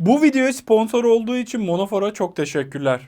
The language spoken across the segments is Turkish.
Bu videoya sponsor olduğu için Monofor'a çok teşekkürler.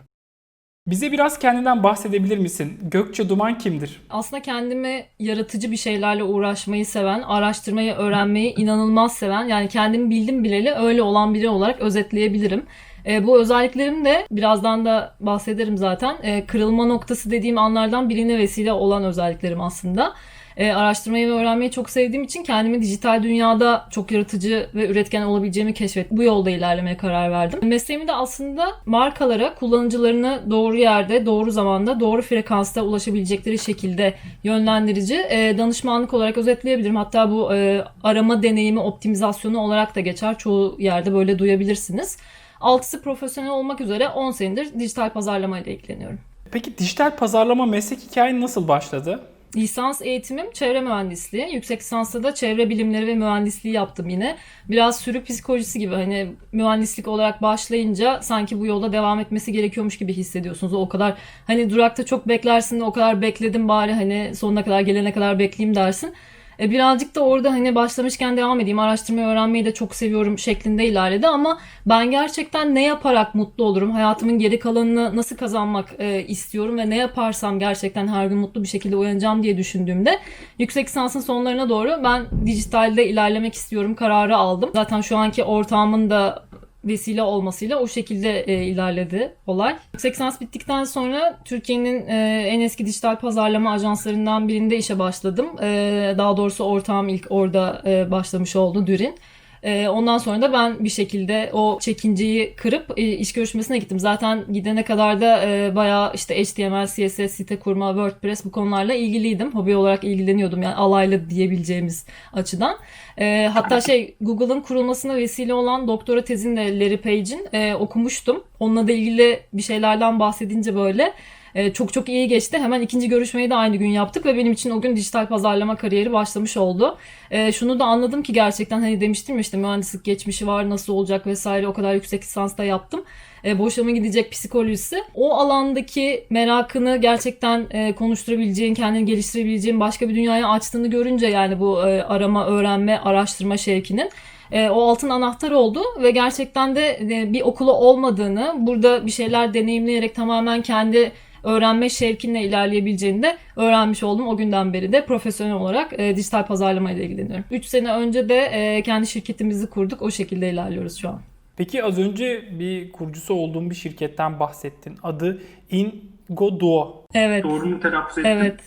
Bize biraz kendinden bahsedebilir misin? Gökçe Duman kimdir? Aslında kendimi yaratıcı bir şeylerle uğraşmayı seven, araştırmayı, öğrenmeyi inanılmaz seven, yani kendimi bildim bileli öyle olan biri olarak özetleyebilirim. E, bu özelliklerim de birazdan da bahsederim zaten. E, kırılma noktası dediğim anlardan birine vesile olan özelliklerim aslında. E, araştırmayı ve öğrenmeyi çok sevdiğim için kendimi dijital dünyada çok yaratıcı ve üretken olabileceğimi keşfet. Bu yolda ilerlemeye karar verdim. Mesleğimi de aslında markalara kullanıcılarını doğru yerde, doğru zamanda, doğru frekansta ulaşabilecekleri şekilde yönlendirici e, danışmanlık olarak özetleyebilirim. Hatta bu e, arama deneyimi optimizasyonu olarak da geçer. Çoğu yerde böyle duyabilirsiniz. Altısı profesyonel olmak üzere 10 senedir dijital pazarlama ile ilgileniyorum. Peki dijital pazarlama meslek hikayen nasıl başladı? Lisans eğitimim çevre mühendisliği. Yüksek lisansta da çevre bilimleri ve mühendisliği yaptım yine. Biraz sürü psikolojisi gibi hani mühendislik olarak başlayınca sanki bu yolda devam etmesi gerekiyormuş gibi hissediyorsunuz. O kadar hani durakta çok beklersin o kadar bekledim bari hani sonuna kadar gelene kadar bekleyeyim dersin. E, birazcık da orada hani başlamışken devam edeyim araştırmayı öğrenmeyi de çok seviyorum şeklinde ilerledi ama ben gerçekten ne yaparak mutlu olurum hayatımın geri kalanını nasıl kazanmak e, istiyorum ve ne yaparsam gerçekten her gün mutlu bir şekilde uyanacağım diye düşündüğümde yüksek lisansın sonlarına doğru ben dijitalde ilerlemek istiyorum kararı aldım. Zaten şu anki ortağımın da vesile olmasıyla o şekilde e, ilerledi olay. Yüksek lisans bittikten sonra Türkiye'nin e, en eski dijital pazarlama ajanslarından birinde işe başladım. E, daha doğrusu ortağım ilk orada e, başlamış oldu Dürin. E, ondan sonra da ben bir şekilde o çekinceyi kırıp e, iş görüşmesine gittim. Zaten gidene kadar da e, bayağı işte HTML, CSS, site kurma, WordPress bu konularla ilgiliydim. Hobi olarak ilgileniyordum yani alaylı diyebileceğimiz açıdan. E, hatta şey Google'ın kurulmasına vesile olan doktora tezini de Larry Page'in e, okumuştum. Onunla da ilgili bir şeylerden bahsedince böyle e, çok çok iyi geçti. Hemen ikinci görüşmeyi de aynı gün yaptık ve benim için o gün dijital pazarlama kariyeri başlamış oldu. E, şunu da anladım ki gerçekten hani demiştim ya işte mühendislik geçmişi var nasıl olacak vesaire o kadar yüksek lisansta yaptım. E, boşa gidecek psikolojisi. O alandaki merakını gerçekten e, konuşturabileceğin, kendini geliştirebileceğin başka bir dünyaya açtığını görünce yani bu e, arama, öğrenme, araştırma şevkinin e, o altın anahtar oldu ve gerçekten de e, bir okulu olmadığını, burada bir şeyler deneyimleyerek tamamen kendi öğrenme şevkinle ilerleyebileceğini de öğrenmiş oldum. O günden beri de profesyonel olarak e, dijital pazarlama ile ilgileniyorum. 3 sene önce de e, kendi şirketimizi kurduk. O şekilde ilerliyoruz şu an. Peki az önce bir kurucusu olduğum bir şirketten bahsettin. Adı Ingoduo. Evet. Doğru mu telaffuz ettim? Evet.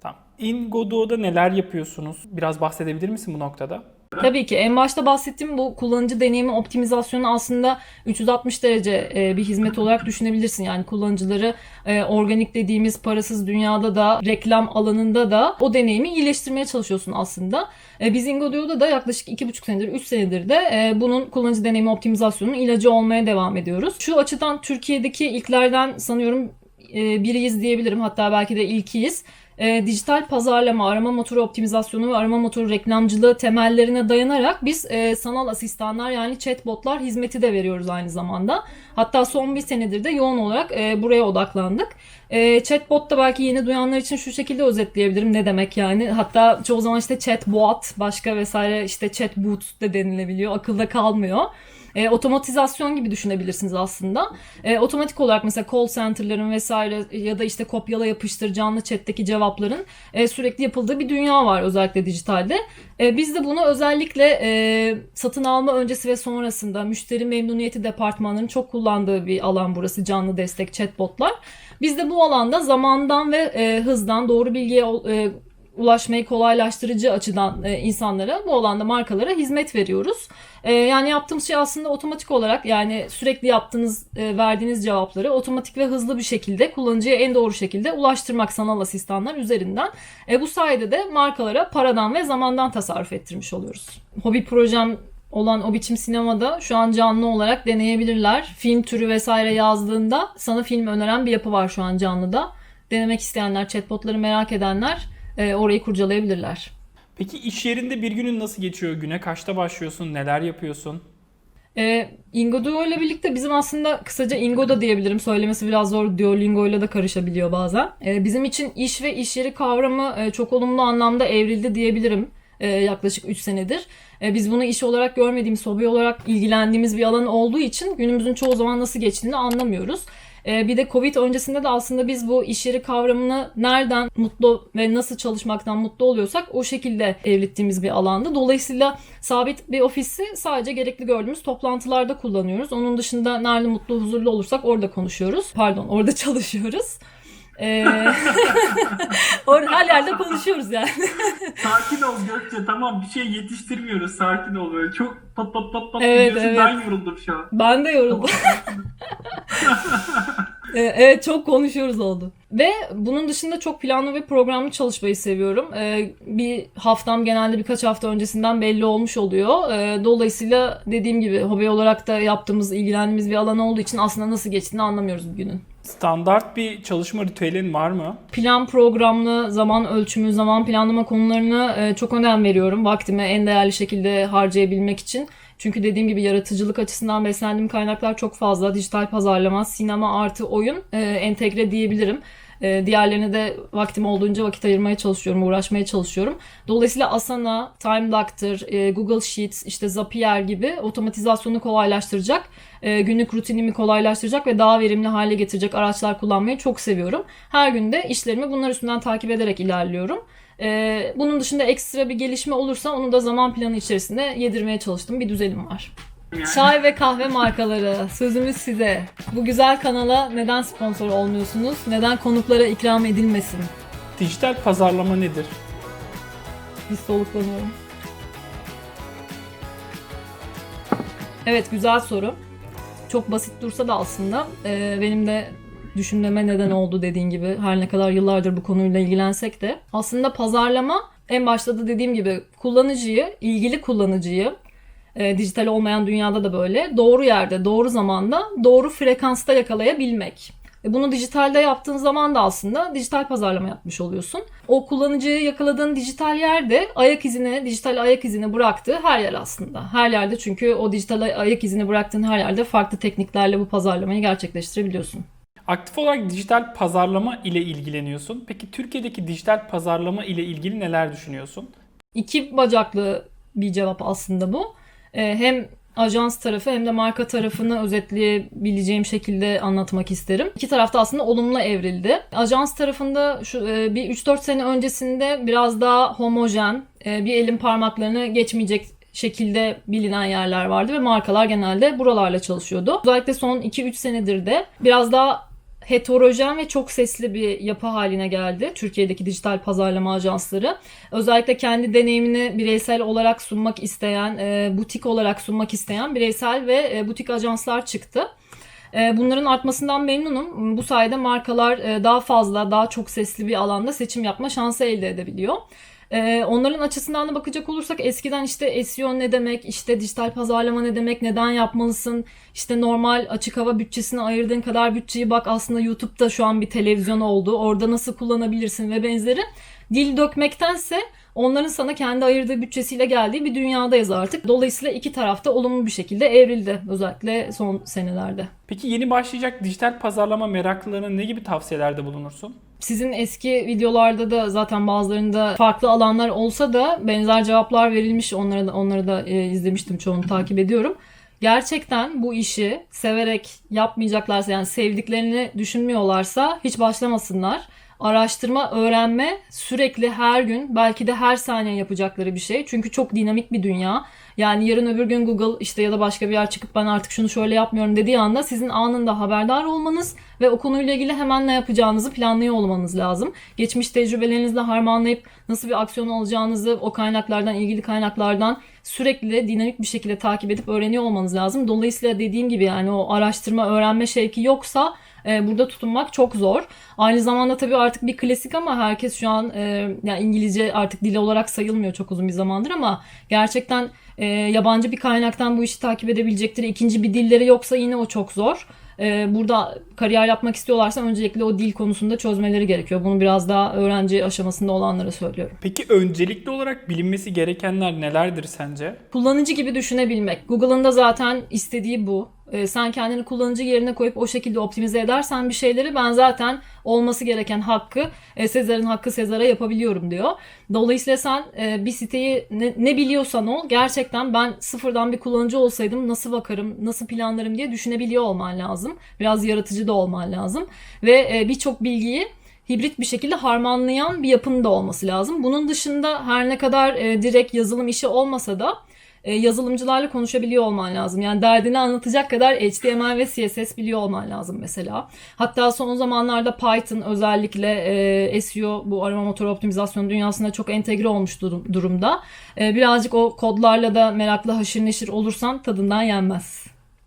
Tamam. Ingoduo'da neler yapıyorsunuz? Biraz bahsedebilir misin bu noktada? Tabii ki en başta bahsettiğim bu kullanıcı deneyimi optimizasyonu aslında 360 derece e, bir hizmet olarak düşünebilirsin. Yani kullanıcıları e, organik dediğimiz parasız dünyada da reklam alanında da o deneyimi iyileştirmeye çalışıyorsun aslında. E, biz Ingodio'da da yaklaşık 2,5 senedir 3 senedir de bunun kullanıcı deneyimi optimizasyonunun ilacı olmaya devam ediyoruz. Şu açıdan Türkiye'deki ilklerden sanıyorum biriyiz diyebilirim. Hatta belki de ilkiyiz. E, dijital pazarlama, arama motoru optimizasyonu ve arama motoru reklamcılığı temellerine dayanarak biz e, sanal asistanlar yani chatbotlar hizmeti de veriyoruz aynı zamanda. Hatta son bir senedir de yoğun olarak e, buraya odaklandık. E, chatbot da belki yeni duyanlar için şu şekilde özetleyebilirim ne demek yani. Hatta çoğu zaman işte chatbot başka vesaire işte chatbot de denilebiliyor. Akılda kalmıyor. E, otomatizasyon gibi düşünebilirsiniz aslında. E, otomatik olarak mesela call center'ların vesaire ya da işte kopyala yapıştır canlı chat'teki cevapların e, sürekli yapıldığı bir dünya var özellikle dijitalde. E, biz de bunu özellikle e, satın alma öncesi ve sonrasında müşteri memnuniyeti departmanlarının çok kullandığı bir alan burası canlı destek chatbotlar. Biz de bu alanda zamandan ve e, hızdan doğru bilgiye e, ulaşmayı kolaylaştırıcı açıdan e, insanlara bu alanda markalara hizmet veriyoruz. E, yani yaptığımız şey aslında otomatik olarak yani sürekli yaptığınız e, verdiğiniz cevapları otomatik ve hızlı bir şekilde kullanıcıya en doğru şekilde ulaştırmak sanal asistanlar üzerinden. E, bu sayede de markalara paradan ve zamandan tasarruf ettirmiş oluyoruz. Hobi projem olan o biçim sinemada şu an canlı olarak deneyebilirler. Film türü vesaire yazdığında sana film öneren bir yapı var şu an canlıda. Denemek isteyenler, chatbotları merak edenler e, orayı kurcalayabilirler. Peki iş yerinde bir günün nasıl geçiyor? Güne kaçta başlıyorsun? Neler yapıyorsun? E, Ingoduo ile birlikte bizim aslında kısaca Ingoda diyebilirim. Söylemesi biraz zor. Duolingo ile de karışabiliyor bazen. E, bizim için iş ve iş yeri kavramı e, çok olumlu anlamda evrildi diyebilirim. e, yaklaşık 3 senedir. E, biz bunu iş olarak görmediğimiz, hobi olarak ilgilendiğimiz bir alan olduğu için günümüzün çoğu zaman nasıl geçtiğini anlamıyoruz. E, bir de Covid öncesinde de aslında biz bu iş yeri kavramını nereden mutlu ve nasıl çalışmaktan mutlu oluyorsak o şekilde evrittiğimiz bir alandı. Dolayısıyla sabit bir ofisi sadece gerekli gördüğümüz toplantılarda kullanıyoruz. Onun dışında nerede mutlu, huzurlu olursak orada konuşuyoruz. Pardon, orada çalışıyoruz. Ee, or- her yerde konuşuyoruz yani. Sakin ol Gökçe tamam bir şey yetiştirmiyoruz sakin ol böyle çok pat pat pat pat Evet, gidiyorsun evet. ben yoruldum şu an. Ben de yoruldum. Ee, evet çok konuşuyoruz oldu. Ve bunun dışında çok planlı ve programlı çalışmayı seviyorum. Ee, bir haftam genelde birkaç hafta öncesinden belli olmuş oluyor. Ee, dolayısıyla dediğim gibi hobi olarak da yaptığımız, ilgilendiğimiz bir alan olduğu için aslında nasıl geçtiğini anlamıyoruz bir günün. Standart bir çalışma ritüelin var mı? Plan programlı, zaman ölçümü, zaman planlama konularına e, çok önem veriyorum. Vaktimi en değerli şekilde harcayabilmek için. Çünkü dediğim gibi yaratıcılık açısından beslendiğim kaynaklar çok fazla. Dijital pazarlama, sinema artı oyun e, entegre diyebilirim. E, diğerlerine de vaktim olduğunca vakit ayırmaya çalışıyorum, uğraşmaya çalışıyorum. Dolayısıyla Asana, Time Doctor, e, Google Sheets, işte Zapier gibi otomatizasyonu kolaylaştıracak, e, günlük rutinimi kolaylaştıracak ve daha verimli hale getirecek araçlar kullanmayı çok seviyorum. Her günde işlerimi bunlar üstünden takip ederek ilerliyorum. E, bunun dışında ekstra bir gelişme olursa onu da zaman planı içerisinde yedirmeye çalıştığım bir düzenim var. Yani. Çay ve kahve markaları sözümüz size. Bu güzel kanala neden sponsor olmuyorsunuz? Neden konuklara ikram edilmesin? Dijital pazarlama nedir? Bir soluklanıyorum. Evet güzel soru. Çok basit dursa da aslında e, benim de düşünmeme neden oldu dediğin gibi. Her ne kadar yıllardır bu konuyla ilgilensek de. Aslında pazarlama en başta da dediğim gibi kullanıcıyı, ilgili kullanıcıyı e, dijital olmayan dünyada da böyle doğru yerde, doğru zamanda, doğru frekansta yakalayabilmek. E, Bunu dijitalde yaptığın zaman da aslında dijital pazarlama yapmış oluyorsun. O kullanıcıyı yakaladığın dijital yerde ayak izine, dijital ayak izini bıraktığı her yer aslında. Her yerde çünkü o dijital ay- ayak izini bıraktığın her yerde farklı tekniklerle bu pazarlamayı gerçekleştirebiliyorsun. Aktif olarak dijital pazarlama ile ilgileniyorsun. Peki Türkiye'deki dijital pazarlama ile ilgili neler düşünüyorsun? İki bacaklı bir cevap aslında bu. Ee, hem ajans tarafı hem de marka tarafını özetleyebileceğim şekilde anlatmak isterim. İki tarafta aslında olumlu evrildi. Ajans tarafında şu e, bir 3-4 sene öncesinde biraz daha homojen, e, bir elin parmaklarını geçmeyecek şekilde bilinen yerler vardı ve markalar genelde buralarla çalışıyordu. Özellikle son 2-3 senedir de biraz daha heterojen ve çok sesli bir yapı haline geldi Türkiye'deki dijital pazarlama ajansları. Özellikle kendi deneyimini bireysel olarak sunmak isteyen, e, butik olarak sunmak isteyen bireysel ve e, butik ajanslar çıktı. E, Bunların artmasından memnunum. Bu sayede markalar daha fazla, daha çok sesli bir alanda seçim yapma şansı elde edebiliyor. E, Onların açısından da bakacak olursak eskiden işte SEO ne demek, işte dijital pazarlama ne demek, neden yapmalısın, işte normal açık hava bütçesine ayırdığın kadar bütçeyi bak aslında YouTube'da şu an bir televizyon oldu. Orada nasıl kullanabilirsin ve benzeri. Dil dökmektense onların sana kendi ayırdığı bütçesiyle geldiği bir dünyadayız artık. Dolayısıyla iki tarafta olumlu bir şekilde evrildi özellikle son senelerde. Peki yeni başlayacak dijital pazarlama meraklılarına ne gibi tavsiyelerde bulunursun? Sizin eski videolarda da zaten bazılarında farklı alanlar olsa da benzer cevaplar verilmiş. Onları da, onları da e, izlemiştim. Çoğunu takip ediyorum. Gerçekten bu işi severek yapmayacaklarsa yani sevdiklerini düşünmüyorlarsa hiç başlamasınlar. Araştırma, öğrenme sürekli her gün belki de her saniye yapacakları bir şey. Çünkü çok dinamik bir dünya. Yani yarın öbür gün Google işte ya da başka bir yer çıkıp ben artık şunu şöyle yapmıyorum dediği anda sizin anında haberdar olmanız ve o konuyla ilgili hemen ne yapacağınızı planlıyor olmanız lazım. Geçmiş tecrübelerinizle harmanlayıp nasıl bir aksiyon alacağınızı o kaynaklardan, ilgili kaynaklardan sürekli dinamik bir şekilde takip edip öğreniyor olmanız lazım. Dolayısıyla dediğim gibi yani o araştırma, öğrenme şevki yoksa e, burada tutunmak çok zor. Aynı zamanda tabii artık bir klasik ama herkes şu an e, yani İngilizce artık dil olarak sayılmıyor çok uzun bir zamandır ama gerçekten e, yabancı bir kaynaktan bu işi takip edebilecektir. İkinci bir dilleri yoksa yine o çok zor. E, burada kariyer yapmak istiyorlarsa öncelikle o dil konusunda çözmeleri gerekiyor. Bunu biraz daha öğrenci aşamasında olanlara söylüyorum. Peki öncelikli olarak bilinmesi gerekenler nelerdir sence? Kullanıcı gibi düşünebilmek. Google'ın da zaten istediği bu. E, sen kendini kullanıcı yerine koyup o şekilde optimize edersen bir şeyleri ben zaten olması gereken hakkı e, Sezar'ın hakkı Sezar'a yapabiliyorum diyor. Dolayısıyla sen e, bir siteyi ne, ne biliyorsan ol gerçekten ben sıfırdan bir kullanıcı olsaydım nasıl bakarım, nasıl planlarım diye düşünebiliyor olman lazım. Biraz yaratıcı da olman lazım. Ve e, birçok bilgiyi hibrit bir şekilde harmanlayan bir yapının da olması lazım. Bunun dışında her ne kadar e, direkt yazılım işi olmasa da e, yazılımcılarla konuşabiliyor olman lazım. Yani derdini anlatacak kadar HTML ve CSS biliyor olman lazım mesela. Hatta son zamanlarda Python özellikle e, SEO bu arama motoru optimizasyonu dünyasında çok entegre olmuş durum- durumda. E, birazcık o kodlarla da meraklı haşır neşir olursan tadından yenmez.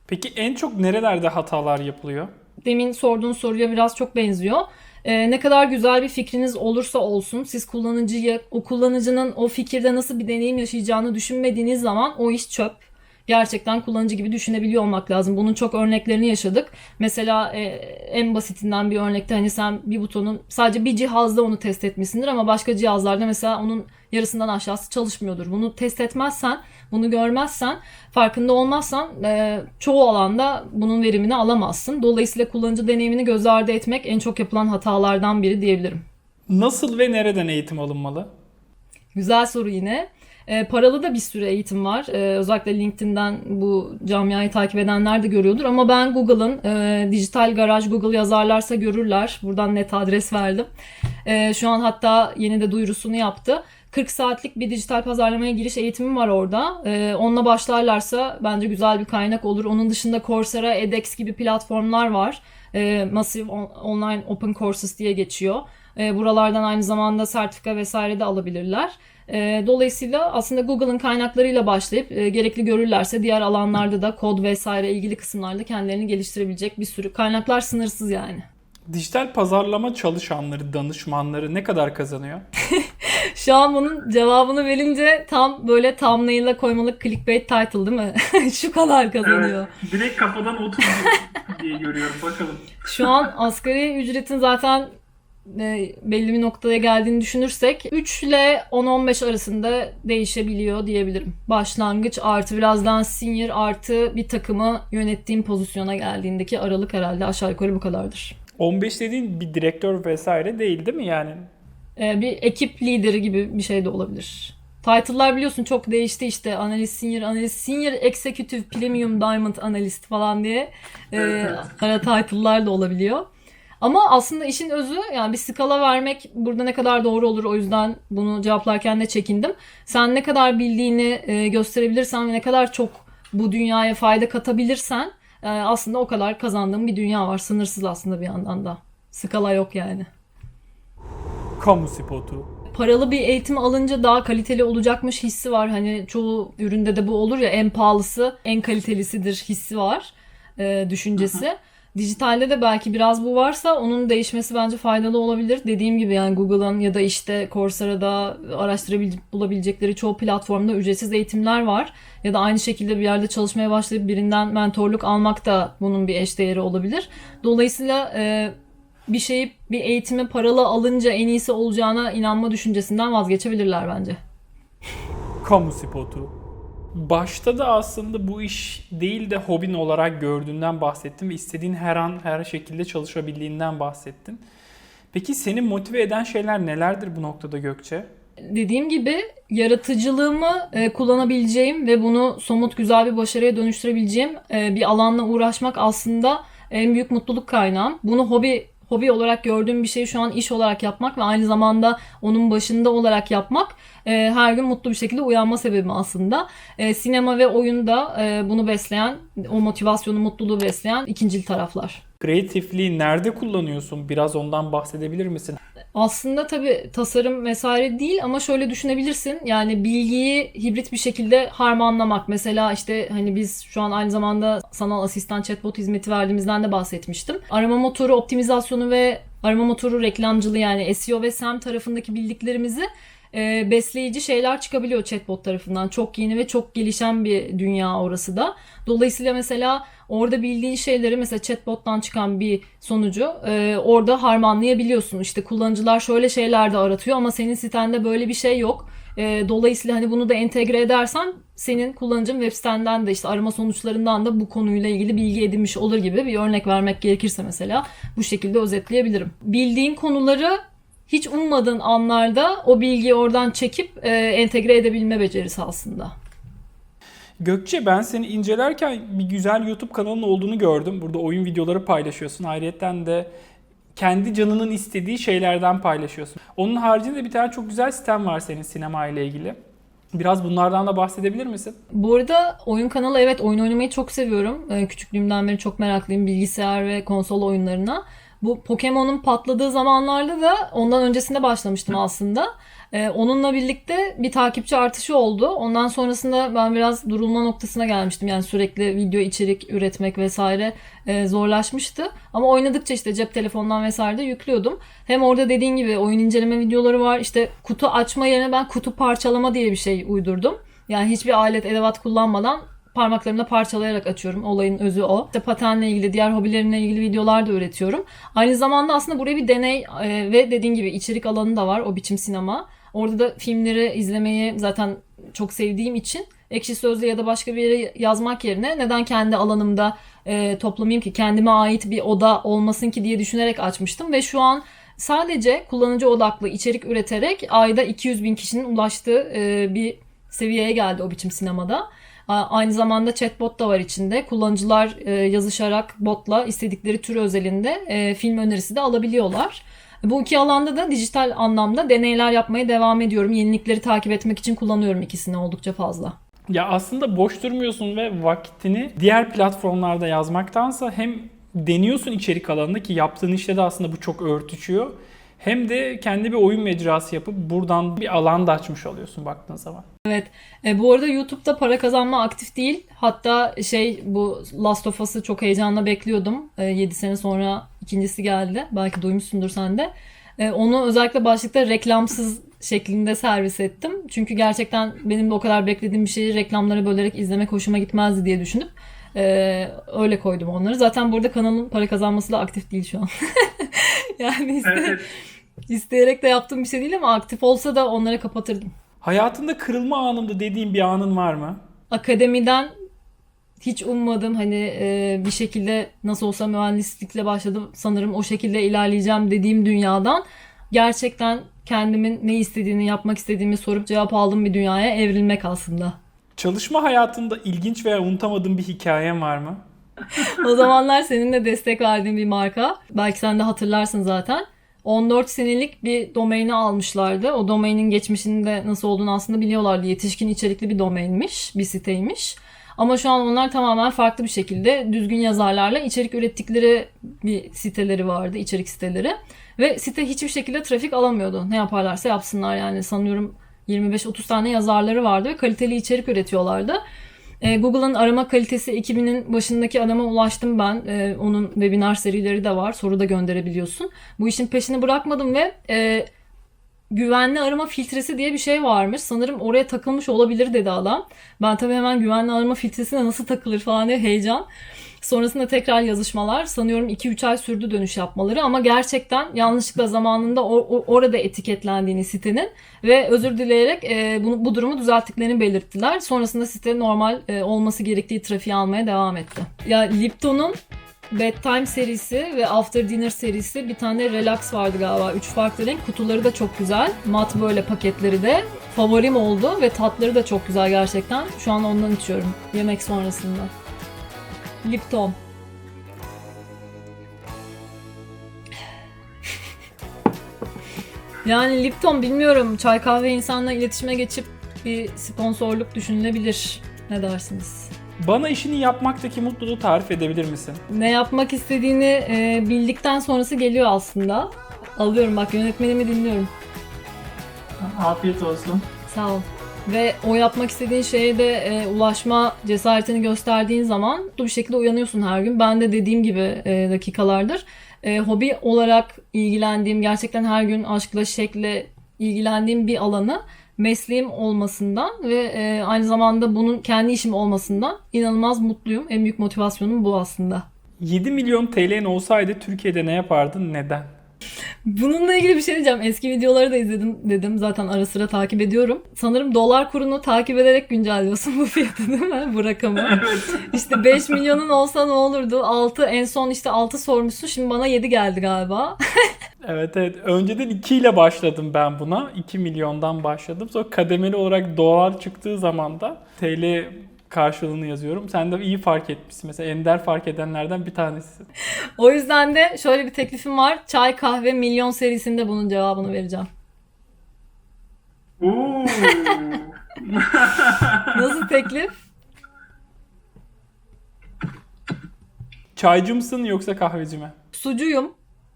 Peki en çok nerelerde hatalar yapılıyor? demin sorduğun soruya biraz çok benziyor. Ee, ne kadar güzel bir fikriniz olursa olsun siz kullanıcıyı, o kullanıcının o fikirde nasıl bir deneyim yaşayacağını düşünmediğiniz zaman o iş çöp. Gerçekten kullanıcı gibi düşünebiliyor olmak lazım. Bunun çok örneklerini yaşadık. Mesela e, en basitinden bir örnekte hani sen bir butonun sadece bir cihazda onu test etmişsindir ama başka cihazlarda mesela onun yarısından aşağısı çalışmıyordur. Bunu test etmezsen, bunu görmezsen, farkında olmazsan e, çoğu alanda bunun verimini alamazsın. Dolayısıyla kullanıcı deneyimini göz ardı etmek en çok yapılan hatalardan biri diyebilirim. Nasıl ve nereden eğitim alınmalı? Güzel soru yine. E, paralı da bir sürü eğitim var. E, özellikle LinkedIn'den bu camiayı takip edenler de görüyordur. Ama ben Google'ın e, dijital garaj Google yazarlarsa görürler. Buradan net adres verdim. E, şu an hatta yeni de duyurusunu yaptı. 40 saatlik bir dijital pazarlamaya giriş eğitimi var orada. E, onunla başlarlarsa bence güzel bir kaynak olur. Onun dışında Coursera, edX gibi platformlar var. E, Massive On- Online Open Courses diye geçiyor. E, buralardan aynı zamanda sertifika vesaire de alabilirler. E, dolayısıyla aslında Google'ın kaynaklarıyla başlayıp e, gerekli görürlerse diğer alanlarda da kod vesaire ilgili kısımlarda kendilerini geliştirebilecek bir sürü kaynaklar sınırsız yani. Dijital pazarlama çalışanları, danışmanları ne kadar kazanıyor? Şu an bunun cevabını verince tam böyle thumbnail'e koymalık clickbait title değil mi? Şu kadar kazanıyor. Evet. Direkt kafadan 30 diye görüyorum. Bakalım. Şu an asgari ücretin zaten e, belli bir noktaya geldiğini düşünürsek 3 ile 10-15 arasında değişebiliyor diyebilirim. Başlangıç artı birazdan senior artı bir takımı yönettiğim pozisyona geldiğindeki aralık herhalde aşağı yukarı bu kadardır. 15 dediğin bir direktör vesaire değil değil mi yani? E, bir ekip lideri gibi bir şey de olabilir. Title'lar biliyorsun çok değişti işte analist senior, analist senior executive premium diamond analist falan diye e, ara title'lar da olabiliyor. Ama aslında işin özü yani bir skala vermek burada ne kadar doğru olur o yüzden bunu cevaplarken de çekindim. Sen ne kadar bildiğini e, gösterebilirsen ve ne kadar çok bu dünyaya fayda katabilirsen e, aslında o kadar kazandığın bir dünya var. Sınırsız aslında bir yandan da. Skala yok yani. Kamu spotu. paralı bir eğitim alınca daha kaliteli olacakmış hissi var. Hani çoğu üründe de bu olur ya en pahalısı en kalitelisidir hissi var e, düşüncesi. Dijitalde de belki biraz bu varsa onun değişmesi bence faydalı olabilir. Dediğim gibi yani Google'ın ya da işte Coursera'da araştırabil bulabilecekleri çoğu platformda ücretsiz eğitimler var. Ya da aynı şekilde bir yerde çalışmaya başlayıp birinden mentorluk almak da bunun bir eşdeğeri olabilir. Dolayısıyla e, bir şeyi bir eğitimi paralı alınca en iyisi olacağına inanma düşüncesinden vazgeçebilirler bence. Kamu spotu. Başta da aslında bu iş değil de hobin olarak gördüğünden bahsettin ve istediğin her an her şekilde çalışabildiğinden bahsettin. Peki seni motive eden şeyler nelerdir bu noktada Gökçe? Dediğim gibi yaratıcılığımı e, kullanabileceğim ve bunu somut güzel bir başarıya dönüştürebileceğim e, bir alanla uğraşmak aslında en büyük mutluluk kaynağım. Bunu hobi hobi olarak gördüğüm bir şeyi şu an iş olarak yapmak ve aynı zamanda onun başında olarak yapmak e, her gün mutlu bir şekilde uyanma sebebim aslında. E, sinema ve oyun da e, bunu besleyen, o motivasyonu, mutluluğu besleyen ikincil taraflar. Kreatifliği nerede kullanıyorsun? Biraz ondan bahsedebilir misin? Aslında tabii tasarım vesaire değil ama şöyle düşünebilirsin. Yani bilgiyi hibrit bir şekilde harmanlamak. Mesela işte hani biz şu an aynı zamanda sanal asistan chatbot hizmeti verdiğimizden de bahsetmiştim. Arama motoru optimizasyonu ve arama motoru reklamcılığı yani SEO ve SEM tarafındaki bildiklerimizi e, besleyici şeyler çıkabiliyor chatbot tarafından. Çok yeni ve çok gelişen bir dünya orası da. Dolayısıyla mesela orada bildiğin şeyleri mesela chatbot'tan çıkan bir sonucu e, orada harmanlayabiliyorsun. İşte kullanıcılar şöyle şeyler de aratıyor ama senin sitende böyle bir şey yok. E, dolayısıyla hani bunu da entegre edersen senin kullanıcın web sitenden de işte arama sonuçlarından da bu konuyla ilgili bilgi edinmiş olur gibi bir örnek vermek gerekirse mesela bu şekilde özetleyebilirim. Bildiğin konuları hiç ummadığın anlarda o bilgiyi oradan çekip e, entegre edebilme becerisi aslında. Gökçe ben seni incelerken bir güzel YouTube kanalının olduğunu gördüm. Burada oyun videoları paylaşıyorsun. Ayrıca de kendi canının istediği şeylerden paylaşıyorsun. Onun haricinde bir tane çok güzel sitem var senin sinema ile ilgili. Biraz bunlardan da bahsedebilir misin? Bu arada oyun kanalı evet oyun oynamayı çok seviyorum. Ee, Küçüklüğümden beri çok meraklıyım bilgisayar ve konsol oyunlarına. Bu Pokemon'un patladığı zamanlarda da ondan öncesinde başlamıştım aslında. Ee, onunla birlikte bir takipçi artışı oldu. Ondan sonrasında ben biraz durulma noktasına gelmiştim. Yani sürekli video içerik üretmek vesaire e, zorlaşmıştı. Ama oynadıkça işte cep telefonundan vesaire de yüklüyordum. Hem orada dediğin gibi oyun inceleme videoları var. İşte kutu açma yerine ben kutu parçalama diye bir şey uydurdum. Yani hiçbir alet edevat kullanmadan parmaklarımla parçalayarak açıyorum. Olayın özü o. İşte patenle ilgili, diğer hobilerimle ilgili videolar da üretiyorum. Aynı zamanda aslında buraya bir deney e, ve dediğin gibi içerik alanı da var. O biçim sinema. Orada da filmleri izlemeyi zaten çok sevdiğim için Ekşi Sözlü ya da başka bir yere yazmak yerine neden kendi alanımda e, toplamayayım ki kendime ait bir oda olmasın ki diye düşünerek açmıştım ve şu an sadece kullanıcı odaklı içerik üreterek ayda 200 bin kişinin ulaştığı e, bir seviyeye geldi o biçim sinemada. Aynı zamanda chatbot da var içinde. Kullanıcılar e, yazışarak botla istedikleri tür özelinde e, film önerisi de alabiliyorlar. Bu iki alanda da dijital anlamda deneyler yapmaya devam ediyorum. Yenilikleri takip etmek için kullanıyorum ikisini oldukça fazla. Ya aslında boş durmuyorsun ve vaktini diğer platformlarda yazmaktansa hem deniyorsun içerik alanında ki yaptığın işte de aslında bu çok örtüşüyor. Hem de kendi bir oyun mecrası yapıp buradan bir alan da açmış oluyorsun baktığın zaman. Evet. E, bu arada YouTube'da para kazanma aktif değil. Hatta şey bu Last of Us'ı çok heyecanla bekliyordum. E, 7 sene sonra ikincisi geldi. Belki duymuşsundur sen de. E, onu özellikle başlıkta reklamsız şeklinde servis ettim. Çünkü gerçekten benim de o kadar beklediğim bir şeyi reklamlara bölerek izlemek hoşuma gitmezdi diye düşünüp e, öyle koydum onları. Zaten burada kanalın para kazanması da aktif değil şu an. yani Evet, evet. İsteyerek de yaptığım bir şey değil ama aktif olsa da onları kapatırdım. Hayatında kırılma anında dediğin bir anın var mı? akademiden hiç ummadım hani e, bir şekilde nasıl olsa mühendislikle başladım sanırım o şekilde ilerleyeceğim dediğim dünyadan gerçekten kendimin ne istediğini yapmak istediğimi sorup cevap aldığım bir dünyaya evrilmek aslında. Çalışma hayatında ilginç veya unutamadığın bir hikayen var mı? O zamanlar seninle destek verdiğim bir marka belki sen de hatırlarsın zaten 14 senelik bir domaini almışlardı. O domainin geçmişinin de nasıl olduğunu aslında biliyorlardı. Yetişkin içerikli bir domainmiş, bir siteymiş. Ama şu an onlar tamamen farklı bir şekilde düzgün yazarlarla içerik ürettikleri bir siteleri vardı, içerik siteleri. Ve site hiçbir şekilde trafik alamıyordu. Ne yaparlarsa yapsınlar yani sanıyorum 25-30 tane yazarları vardı ve kaliteli içerik üretiyorlardı. E, Google'ın arama kalitesi ekibinin başındaki adama ulaştım ben. E, onun webinar serileri de var. Soru da gönderebiliyorsun. Bu işin peşini bırakmadım ve e, güvenli arama filtresi diye bir şey varmış. Sanırım oraya takılmış olabilir dedi adam. Ben tabii hemen güvenli arama filtresine nasıl takılır falan diye heyecan. Sonrasında tekrar yazışmalar. Sanıyorum 2-3 ay sürdü dönüş yapmaları ama gerçekten yanlışlıkla zamanında o, o- orada etiketlendiğini sitenin ve özür dileyerek e, bunu, bu durumu düzelttiklerini belirttiler. Sonrasında site normal e, olması gerektiği trafiği almaya devam etti. Ya Lipton'un Bedtime serisi ve After Dinner serisi bir tane Relax vardı galiba. Üç farklı renk. Kutuları da çok güzel. Mat böyle paketleri de. Favorim oldu ve tatları da çok güzel gerçekten. Şu an ondan içiyorum yemek sonrasında. Lipton. Yani Lipton bilmiyorum. Çay kahve insanla iletişime geçip bir sponsorluk düşünülebilir. Ne dersiniz? Bana işini yapmaktaki mutluluğu tarif edebilir misin? Ne yapmak istediğini e, bildikten sonrası geliyor aslında. Alıyorum bak yönetmenimi dinliyorum. Afiyet olsun. Sağ ol. Ve o yapmak istediğin şeye de e, ulaşma cesaretini gösterdiğin zaman mutlu bir şekilde uyanıyorsun her gün. Ben de dediğim gibi e, dakikalardır. E, hobi olarak ilgilendiğim gerçekten her gün aşkla şekle ilgilendiğim bir alanı mesleğim olmasından ve e, aynı zamanda bunun kendi işim olmasından inanılmaz mutluyum. En büyük motivasyonum bu aslında. 7 milyon TL'nin olsaydı Türkiye'de ne yapardın? Neden? Bununla ilgili bir şey diyeceğim. Eski videoları da izledim dedim. Zaten ara sıra takip ediyorum. Sanırım dolar kurunu takip ederek güncelliyorsun bu fiyatı değil mi? Bu rakamı. Evet. İşte 5 milyonun olsa ne olurdu? 6 en son işte 6 sormuşsun. Şimdi bana 7 geldi galiba. Evet evet. Önceden 2 ile başladım ben buna. 2 milyondan başladım. Sonra kademeli olarak dolar çıktığı zaman da TL karşılığını yazıyorum. Sen de iyi fark etmişsin. Mesela ender fark edenlerden bir tanesi. O yüzden de şöyle bir teklifim var. Çay kahve milyon serisinde bunun cevabını vereceğim. Oo. Nasıl teklif? Çaycı mısın yoksa kahveci mi? Sucuyum.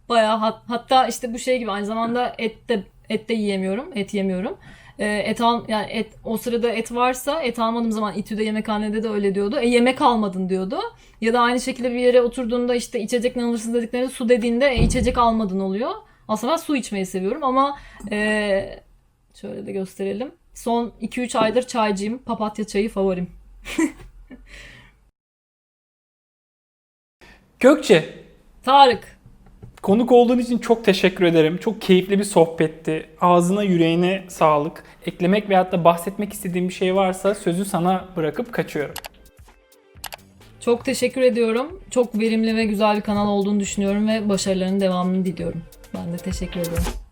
Bayağı hat- hatta işte bu şey gibi aynı zamanda et de et de yiyemiyorum. Et yemiyorum. Ee, et al yani et o sırada et varsa et almadığım zaman İTÜ'de yemekhanede de öyle diyordu. E yemek almadın diyordu. Ya da aynı şekilde bir yere oturduğunda işte içecek ne alırsın dediklerinde su dediğinde e, içecek almadın oluyor. Aslında ben su içmeyi seviyorum ama e, şöyle de gösterelim. Son 2-3 aydır çaycıyım. Papatya çayı favorim. Gökçe, Tarık. Konuk olduğun için çok teşekkür ederim. Çok keyifli bir sohbetti. Ağzına yüreğine sağlık. Eklemek veyahut da bahsetmek istediğin bir şey varsa sözü sana bırakıp kaçıyorum. Çok teşekkür ediyorum. Çok verimli ve güzel bir kanal olduğunu düşünüyorum ve başarılarının devamını diliyorum. Ben de teşekkür ederim.